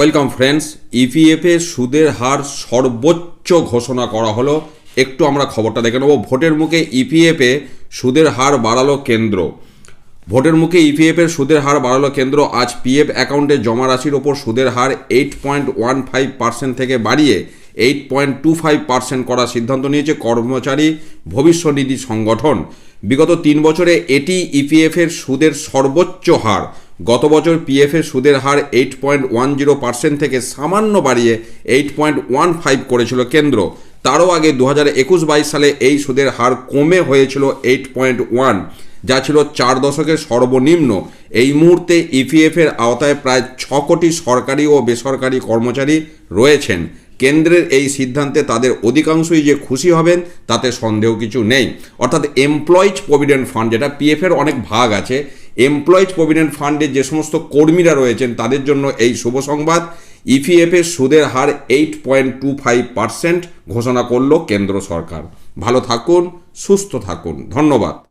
Welcome friends ইপিএফে সুদের হার সর্বোচ্চ ঘোষণা করা হলো। একটু আমরা খবরটা দেখে নেব। ভোটের মুখে ইপিএফে সুদের হার বাড়ালো কেন্দ্র। ভোটের মুখে ইপিএফের সুদের হার বাড়ালো কেন্দ্র। আজ পিএফ অ্যাকাউন্টে জমা রাশির ওপর সুদের হার eight point one five percent থেকে বাড়িয়ে eight point two five percent করার সিদ্ধান্ত নিয়েছে কর্মচারী ভবিষ্যনিধি সংগঠন। বিগত তিন বছরে এটি ইপিএফের সুদের সর্বোচ্চ হার। গত বছর পিএফের সুদের হার eight point one zero percent থেকে সামান্য বাড়িয়ে এইট পয়েন্ট ওয়ান ফাইভ করেছিল কেন্দ্র। তারও আগে দু হাজার একুশ বাইশ সালে এই সুদের হার কমে হয়েছিল এইট পয়েন্ট ওয়ান যা ছিল চার দশকের সর্বনিম্ন। এই মুহূর্তে ইপিএফের আওতায় প্রায় ছ কোটি সরকারি ও বেসরকারি কর্মচারী রয়েছেন। কেন্দ্রের এই সিদ্ধান্তে তাদের অধিকাংশই যে খুশি হবেন, তাতে সন্দেহ কিছু নেই। অর্থাৎ এমপ্লয়িজ প্রভিডেন্ট ফান্ড যেটা পিএফের অনেক ভাগ আছে এমপ্লয়িজ প্রভিডেন্ট ফান্ডে যে সমস্ত কর্মীরা রয়েছেন, তাদের জন্য এই শুভ সংবাদ। ইপিএফের সুদের হার eight point two five percent ঘোষণা করল কেন্দ্র সরকার। ভালো থাকুন, সুস্থ থাকুন। ধন্যবাদ।